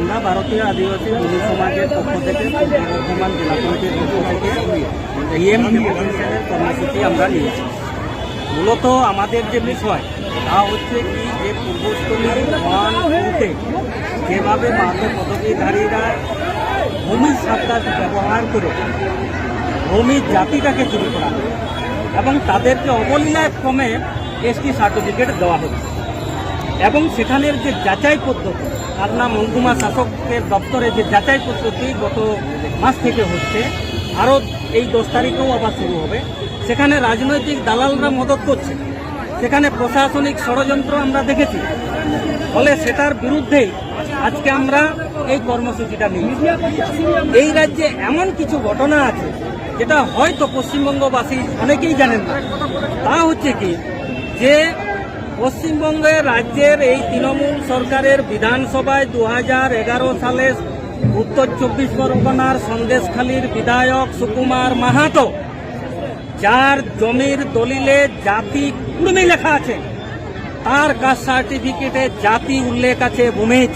আমরা ভারতীয় আদিবাসী ভূমি সমাজের পক্ষ থেকে, বর্ধমান জেলা কমিটির পক্ষ থেকে ইএম কর্মসূচি আমরা নিয়েছি। মূলত আমাদের যে বিষয়, তা হচ্ছে কি যে পূর্বস্থলী ওয়ান, টুতে যেভাবে মাঝে পদবীধারীরা ভূমি সাত্তার ব্যবহার করে ভূমির জাতিটাকে চুরি করা এবং তাদেরকে অবলীলায় ক্রমে এসটি সার্টিফিকেট দেওয়া হচ্ছে। এবং সেখানের যে যাচাই পদ্ধতি কালনা মহকুমা শাসকের দপ্তরে যে যাচাই পদ্ধতি গত মাস থেকে হচ্ছে আরও এই দশ তারিখেও আবার শুরু হবে। সেখানে রাজনৈতিক দালালরা মদত করছে। সেখানে প্রশাসনিক ষড়যন্ত্র আমরা দেখেছি। ফলে সেটার বিরুদ্ধেই আজকে আমরা এই কর্মসূচিটা নিয়েছি। এই রাজ্যে এমন কিছু ঘটনা আছে, যেটা হয়তো পশ্চিমবঙ্গবাসী অনেকেই জানেন না। তা হচ্ছে কি, যে পশ্চিমবঙ্গের রাজ্যের এই তৃণমূল সরকারের বিধানসভায় দু হাজার এগারো সালে উত্তর চব্বিশ পরগনার সন্দেশখালীর বিধায়ক সুকুমার মাহাতো, যার জমির দলিলে জাতি কুর্মী লেখা আছে। তার কাস্ট সার্টিফিকেটে জাতি উল্লেখ আছে ভূমিজ।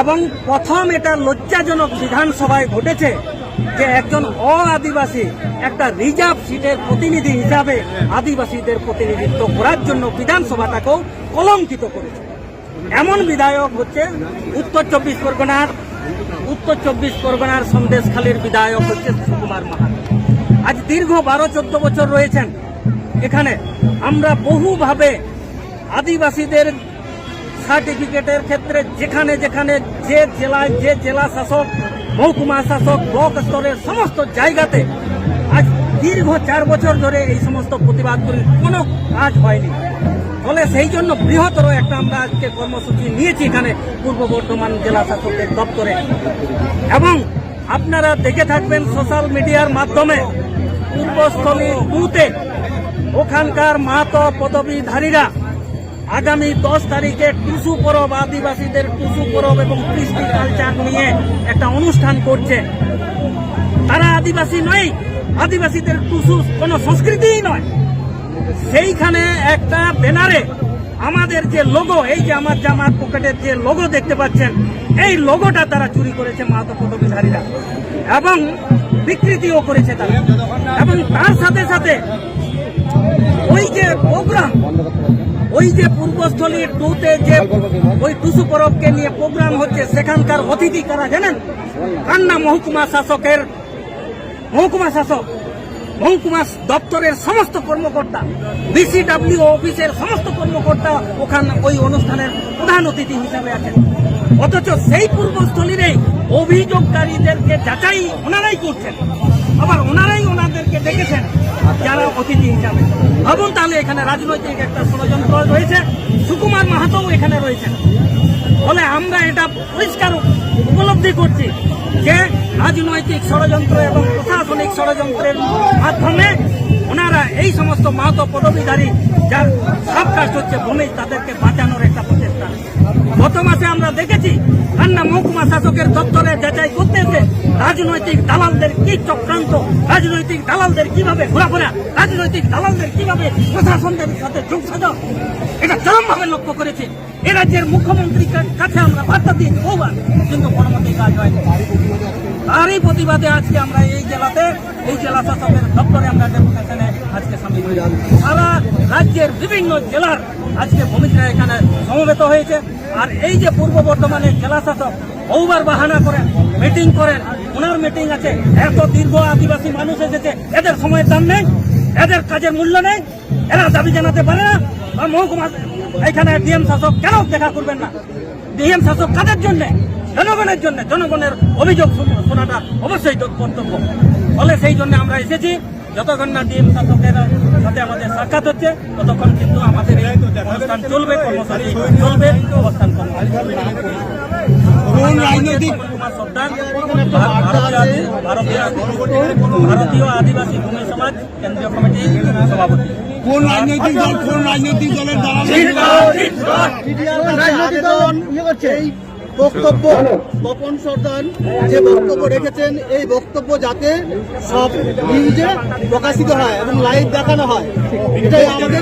এবং প্রথম এটা লজ্জাজনক বিধানসভায় ঘটেছে যে একজন অ আদিবাসী একটা রিজার্ভ সিটের প্রতিনিধি হিসাবে আদিবাসীদের প্রতিনিধিত্ব করার জন্য বিধানসভাটাকেও কলঙ্কিত করেছে। এমন বিধায়ক হচ্ছে উত্তর চব্বিশ পরগনার, উত্তর চব্বিশ পরগনার সন্দেশখালীর বিধায়ক হচ্ছে সুকুমার মাহাতো। আজ দীর্ঘ বারো, চোদ্দ বছর রয়েছেন। এখানে আমরা বহুভাবে আদিবাসীদের সার্টিফিকেটের ক্ষেত্রে যেখানে যেখানে যে জেলায় যে জেলা শাসক, মহকুমা শাসক, ব্লক স্তরের সমস্ত জায়গাতে আজ দীর্ঘ চার বছর ধরে এই সমস্ত প্রতিবাদ করি কোনো কাজ হয়নি। ফলে সেই জন্য বৃহত্তর একটা আমরা আজকে কর্মসূচি নিয়েছি এখানে পূর্ব বর্ধমান জেলা শাসকের দপ্তরে। এবং আপনারা দেখে থাকবেন সোশ্যাল মিডিয়ার মাধ্যমে পূর্বস্থলী টুতে ওখানকার মাহাতো পদবীধারীরা আগামী দশ তারিখে টুসু পরব, আদিবাসীদের টুসু পরব এবং কৃষ্টি কালচার নিয়ে একটা অনুষ্ঠান করছে। তারা আদিবাসী নয়, আদিবাসীদের টুসু কোনো সংস্কৃতিই নয়। সেইখানে একটা ব্যানারে আমাদের যে লোগো এই যে আমার জামার পকেটের যে লোগো দেখতে পাচ্ছেন, এই লোগোটা তারা চুরি করেছে মাহাতো পদবীধারীরা এবং বিকৃতিও করেছে তারা। এবং তার সাথে সাথে ওই যে প্রোগ্রাম ওই যে পূর্বস্থলী টুতে যে ওই টুসু পরবকে নিয়ে প্রোগ্রাম হচ্ছে, সেখানকার অতিথি কারা জানেন? কান্না মহকুমা শাসকের, মহকুমা শাসক, মহকুমা দপ্তরের সমস্ত কর্মকর্তা বিসিডাব্লিউ অফিসের সমস্ত কর্মকর্তা ওখানে ওই অনুষ্ঠানের প্রধান অতিথি হিসাবে আছেন। অথচ সেই পূর্বস্থলীরই অভিযোগকারীদেরকে যাচাই ওনারাই করছেন। আবার ওনারাই এখানে রাজনৈতিক একটা ষড়যন্ত্র রয়েছে। সুকুমার মাহাতোও এখানে রয়েছেন। ফলে আমরা এটা পরিষ্কার উপলব্ধি করছি যে রাজনৈতিক ষড়যন্ত্র এবং প্রশাসনিক ষড়যন্ত্রের মাধ্যমে ওনারা এই সমস্ত মাহাতো পদবীধারী যার সব কাজ হচ্ছে ভূমি, তাদেরকে বাঁচানোর একটা মাসে আমরা দেখেছি কান্না মহকুমা শাসকের দপ্তরে যাচাই করতে এসে রাজনৈতিক দালালদের কি চক্রান্ত, রাজনৈতিক দালালদের কীভাবে ঘোরাফেরা, রাজনৈতিক দালালদের কীভাবে প্রশাসনদের সাথে যোগসাধন এটা চরমভাবে লক্ষ্য করেছে। এ রাজ্যের মুখ্যমন্ত্রীর কাছে আমরা বার্তা দিয়েছি বহুবার, কিন্তু কোনো মতেই কাজ হয়নি। তারই প্রতিবাদে আজকে আমরা এই জেলাতে, এই জেলা শাসকের দপ্তরে আমরা ডেপুটেশনে আজকে সামিল হয়েছি। সারা রাজ্যের বিভিন্ন জেলার আজকে ভূমিকা এখানে সমবেত হয়েছে। আর এই যে পূর্ব বর্ধমানের জেলা শাসক বহুবার বাহানা করেন মিটিং করেন, ওনার মিটিং আছে। এত দীর্ঘ আদিবাসী মানুষ এসেছে, এদের সময়ের দাম নেই, এদের কাজের মূল্য নেই, এরা দাবি জানাতে পারে না। বা মহকুমা এখানে ডিএম শাসক কেন দেখা করবেন না? ডিএম শাসক কাদের জন্য? জনগণের জন্য। জনগণের অভিযোগ শুন- শোনাটা অবশ্যই কর্তব্য ফলে সেই জন্য আমরা এসেছি। যতক্ষণ না ডিএম শাসকের সাথে আমাদের সাক্ষাৎ হচ্ছে ততক্ষণ কিন্তু আমাদের এই অনুষ্ঠান চলবে কর্মসূচি চলবে অবস্থান ভারতীয় আদি- ভারতীয় ভারতীয় আদিবাসী ভূমি সমাজ কেন্দ্রীয় কমিটির সভাপতি। কোন রাজনৈতিক দল কোন রাজনৈতিক দলের দ্বারা রাজনৈতিক দল ইয়ে করছে? এই বক্তব্য তপন সর্দার যে বক্তব্য রেখেছেন এই বক্তব্য যাতে সব নিউজে প্রকাশিত হয় এবং লাইভ দেখানো হয়। এটাই আমাদের